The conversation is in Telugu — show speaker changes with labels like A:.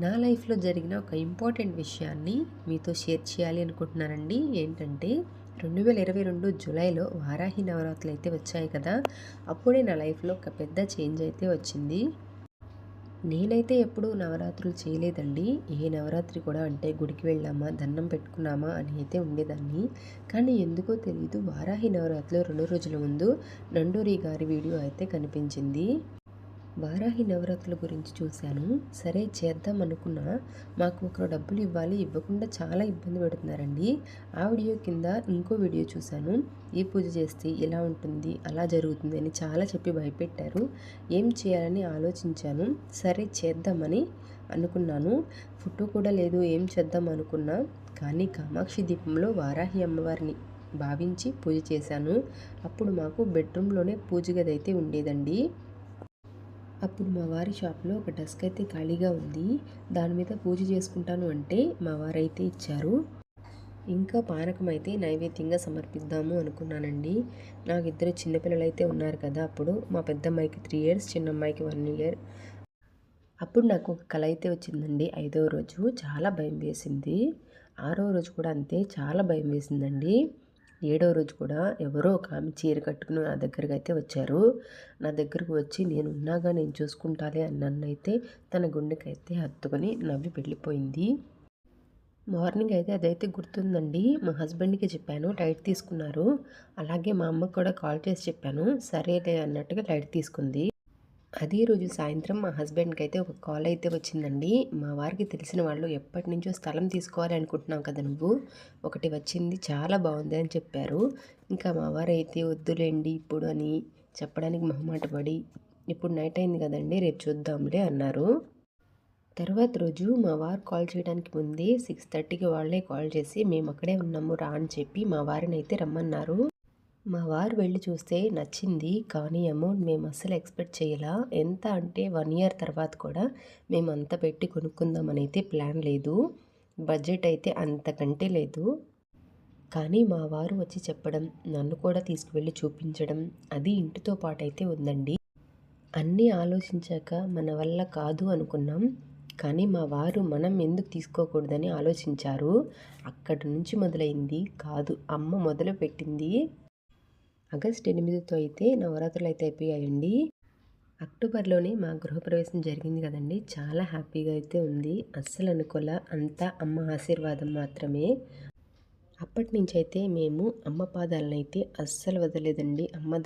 A: నా లైఫ్లో జరిగిన ఒక ఇంపార్టెంట్ విషయాన్ని మీతో షేర్ చేయాలి అనుకుంటున్నానండి. ఏంటంటే రెండు వేల ఇరవై రెండు జూలైలో వారాహి నవరాత్రులు అయితే వచ్చాయి కదా. అప్పుడే నా లైఫ్లో ఒక పెద్ద చేంజ్ అయితే వచ్చింది. నేనైతే ఎప్పుడూ నవరాత్రులు చేయలేదండి. ఏ నవరాత్రి కూడా అంటే గుడికి వెళ్ళామా దండం పెట్టుకున్నామా అని అయితే ఉండేదాన్ని. కానీ ఎందుకో తెలియదు వారాహి నవరాత్రిలో రెండు రోజుల ముందు నండూరి గారి వీడియో అయితే కనిపించింది. వారాహి నవరాత్రుల గురించి చూశాను. సరే చేద్దాం అనుకున్నా. మాకు ఒకరు డబ్బులు ఇవ్వాలి ఇవ్వకుండా చాలా ఇబ్బంది పెడుతున్నారండి. ఆ వీడియో కింద ఇంకో వీడియో చూశాను. ఈ పూజ చేస్తే ఇలా ఉంటుంది అలా జరుగుతుంది అని చాలా చెప్పి భయపెట్టారు. ఏం చేయాలని ఆలోచించాను. సరే చేద్దామని అనుకున్నాను. ఫోటో కూడా లేదు ఏం చేద్దాం అనుకున్నా. కానీ కామాక్షి దీపంలో వారాహి అమ్మవారిని భావించి పూజ చేశాను. అప్పుడు మాకు బెడ్రూమ్లోనే పూజ గది అయితే ఉండేదండి. అప్పుడు మా వారి షాప్లో ఒక డెస్క్ అయితే ఖాళీగా ఉంది. దాని మీద పూజ చేసుకుంటాను అంటే మా వారైతే ఇచ్చారు. ఇంకా పానకం అయితే నైవేద్యంగా సమర్పిద్దాము అనుకున్నానండి. నాకు ఇద్దరు చిన్నపిల్లలు అయితే ఉన్నారు కదా అప్పుడు. మా పెద్దమ్మాయికి త్రీ ఇయర్స్ చిన్న అమ్మాయికి వన్ ఇయర్. అప్పుడు నాకు ఒక కళ అయితే వచ్చిందండి ఐదవ రోజు. చాలా భయం వేసింది. ఆరో రోజు కూడా అంతే చాలా భయం వేసిందండి. ఏడో రోజు కూడా ఎవరో ఒక ఆమె చీర కట్టుకుని నా దగ్గరికి అయితే వచ్చారు. నా దగ్గరకు వచ్చి నేను ఉన్నాగా నేను చూసుకుంటాలే అని నన్నైతే తన గుండెకైతే హత్తుకొని నవ్వి వెళ్ళిపోయింది. మార్నింగ్ అయితే అదైతే గుర్తుందండి. మా హస్బెండ్కి చెప్పాను లైట్ తీసుకున్నారు. అలాగే మా అమ్మకు కూడా కాల్ చేసి చెప్పాను. సరేలే అన్నట్టుగా లైట్ తీసుకుంది. అదే రోజు సాయంత్రం మా హస్బెండ్కి అయితే ఒక కాల్ అయితే వచ్చిందండి. మా వారికి తెలిసిన వాళ్ళు ఎప్పటి నుంచో స్థలం తీసుకోవాలి అనుకుంటున్నావు కదా నువ్వు? ఒకటి వచ్చింది చాలా బాగుంది అని చెప్పారు. ఇంకా మా వారు అయితే వద్దులేండి ఇప్పుడు అని చెప్పడానికి మొహమాట పడి ఇప్పుడు నైట్ అయింది కదండి రేపు చూద్దాంలే అన్నారు. తర్వాత రోజు మా వారు కాల్ చేయడానికి ముందే సిక్స్ థర్టీకి వాళ్ళే కాల్ చేసి మేము అక్కడే ఉన్నాము రా అని చెప్పి మా వారిని అయితే రమ్మన్నారు. మా వారు వెళ్ళి చూస్తే నచ్చింది కానీ అమౌంట్ మేము అస్సలు ఎక్స్పెక్ట్ చేయలా. ఎంత అంటే వన్ ఇయర్ తర్వాత కూడా మేము అంత పెట్టి కొనుక్కుందామని అయితే ప్లాన్ లేదు. బడ్జెట్ అయితే అంతకంటే లేదు. కానీ మా వారు వచ్చి చెప్పడం నన్ను కూడా తీసుకువెళ్ళి చూపించడం అది ఇంటితో పాటైతే ఉందండి. అన్నీ ఆలోచించాక మన వల్ల కాదు అనుకున్నాం. కానీ మా వారు మనం ఎందుకు తీసుకోకూడదని ఆలోచించారు. అక్కడి నుంచి మొదలైంది. కాదు అమ్మ మొదలు పెట్టింది ఆగస్ట్ ఎనిమిదితో అయితే నవరాత్రులు అయితే అయిపోయాయండి. అక్టోబర్లోనే మా గృహప్రవేశం జరిగింది కదండి. చాలా హ్యాపీగా అయితే ఉంది. అస్సలు అనుకోలే అంతా అమ్మ ఆశీర్వాదం మాత్రమే. అప్పటి నుంచి అయితే మేము అమ్మ పాదాలను అయితే అస్సలు వదలేదండి అమ్మ